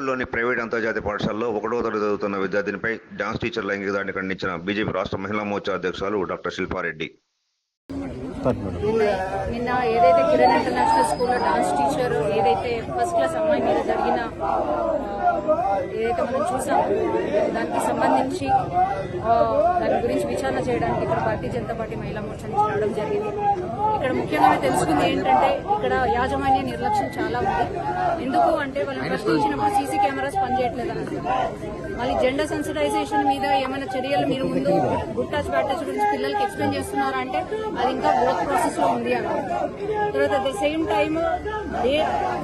బాపట్లలోని private అంతర్జాతీయ పాఠశాలలో ఒకటో తరగతి చదువుతున్న విద్యార్థినిపై డాన్స్ టీచర్ లైంగిక దాడిని ఖండించిన బీజేపీ రాష్ట్ర మహిళా మోర్చా అధ్యక్షురాలు డాక్టర్ శిల్పారెడ్డి. నిన్న ఏదైతే కిరణ్ ఇంటర్నేషనల్ స్కూల్లో డాన్స్ టీచర్ ఏదైతే ఫస్ట్ క్లాస్ అమ్మాయి మీద జరిగిన ఏదైతే మనం చూసామో దానికి సంబంధించి దాని గురించి విచారణ చేయడానికి ఇక్కడ భారతీయ జనతా పార్టీ మహిళా మోర్చా నుంచి రావడం జరిగింది. ఇక్కడ ముఖ్యంగా తెలుసుకుంది ఏంటంటే ఇక్కడ యాజమాన్య నిర్లక్ష్యం చాలా ఉంది. ఎందుకు అంటే వాళ్ళు ప్రశ్నించినప్పుడు సీసీ కెమెరాస్ పనిచేయట్లేదు మళ్ళీ జెండర్ సెన్సిటైజేషన్ మీద ఏమైనా చర్యలు మీరు ముందు గుడ్ టచ్ బ్యాడ్ టచ్ గురించి పిల్లలకి ఎక్స్ప్లెయిన్ చేస్తున్నారా అంటే అది ఇంకా వర్క్ ప్రాసెస్లో ఉంది అన్నారు. తర్వాత at the same time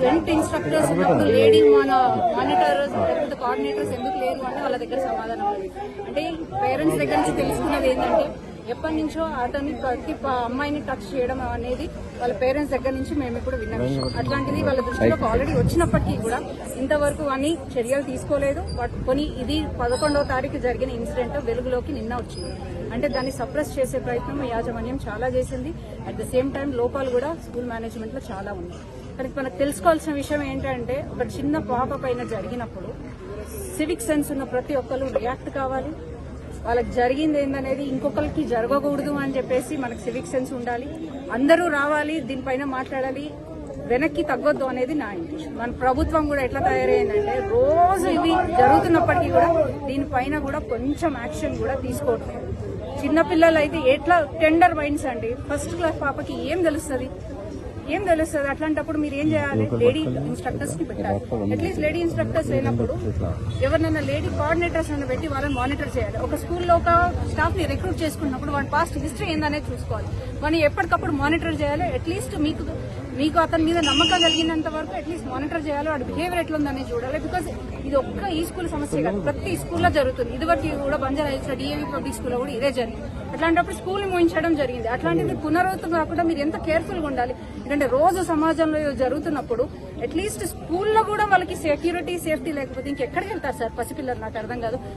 gent instructors ఉన్నప్పుడు లేడీ మన మానిటర్స్ లేకపోతే కోఆర్డినేటర్స్ ఎందుకు లేరు అంటే వాళ్ళ దగ్గర సమాధానం లేదు అంటే పేరెంట్స్ దగ్గర నుంచి తెలుసుకున్నది ఏంటంటే ఎప్పటి నుంచో అతన్ని ప్రతి అమ్మాయిని టచ్ చేయడం అనేది వాళ్ళ పేరెంట్స్ దగ్గర నుంచి మేము ఇప్పుడు విన్న. విషయం అట్లాంటిది వాళ్ళ దృష్టిలోకి ఆల్రెడీ వచ్చినప్పటికీ కూడా ఇంతవరకు అని చర్యలు తీసుకోలేదు. బట్ కొని ఇది పదకొండవ తారీఖు జరిగిన ఇన్సిడెంట్ వెలుగులోకి నిన్న వచ్చింది. అంటే దాన్ని సప్రెస్ చేసే ప్రయత్నం యాజమాన్యం చాలా చేసింది. అట్ ద సేమ్ టైం లోపాలు కూడా స్కూల్ మేనేజ్మెంట్లో చాలా ఉన్నాయి. కానీ మనకు తెలుసుకోవాల్సిన విషయం ఏంటంటే ఒక చిన్న పాప పైన జరిగినప్పుడు సివిక్ సెన్స్ ఉన్న ప్రతి ఒక్కరు రియాక్ట్ కావాలి. వాళ్ళకి జరిగింది ఏందనేది ఇంకొకరికి జరగకూడదు అని చెప్పేసి మనకు సివిక్ సెన్స్ ఉండాలి. అందరూ రావాలి దీనిపైన మాట్లాడాలి. వెనక్కి తగ్గొద్దు అనేది నా ఇంటెన్షన్ మన ప్రభుత్వం కూడా ఎట్లా తయారైందంటే రోజు ఇవి జరుగుతున్నప్పటికీ కూడా దీనిపైన కూడా కొంచెం యాక్షన్ కూడా తీసుకోవట్లేదు. చిన్నపిల్లలు అయితే ఎట్లా టెండర్ మైండ్స్ అండి? ఫస్ట్ క్లాస్ పాపకి ఏం తెలుస్తుంది? ఏం తెలుస్తుంది? అట్లాంటప్పుడు మీరు ఏం చేయాలి? లేడీ ఇన్స్ట్రక్టర్స్ని పెట్టాలి. అట్లీస్ట్ లేడీ ఇన్స్ట్రక్టర్స్ లేనప్పుడు ఎవరినైనా లేడీ కోఆర్డినేటర్స్ అని పెట్టి వాళ్ళని మానిటర్ చేయాలి. ఒక స్కూల్లో ఒక స్టాఫ్ని రిక్రూట్ చేసుకున్నప్పుడు వాడి పాస్ట్ హిస్టరీ ఏందనేది చూసుకోవాలి. వాడిని ఎప్పటికప్పుడు మానిటర్ చేయాలి? అట్లీస్ట్ మీకు మీకు అతని మీద నమ్మకం కలిగినంత వరకు అట్లీస్ట్ మానిటర్ చేయాలి. వాడి బిహేవియర్ ఎట్లుందని చూడాలి. బికాస్ ఇది ఒక్క ఈ స్కూల్ సమస్య కాదు. ప్రతి స్కూల్లో జరుగుతుంది. ఇదివరకు కూడా బంజారా హిల్స్ డిఏవి పబ్లిక్ స్కూల్లో కూడా ఇదే జరిగింది. అట్లాంటప్పుడు స్కూల్ మూయించడం జరిగింది. అట్లాంటిది పునరావృతం కాకుండా మీరు ఎంత కేర్ఫుల్గా ఉండాలి. ఎందుకంటే రోజు సమాజంలో జరుగుతున్నప్పుడు అట్లీస్ట్ స్కూల్లో కూడా వాళ్ళకి సెక్యూరిటీ సేఫ్టీ లేకపోతే ఇంకెక్కడికి వెళ్తారు సార్? పసిపిల్లలు నాకు అర్థం కాదు.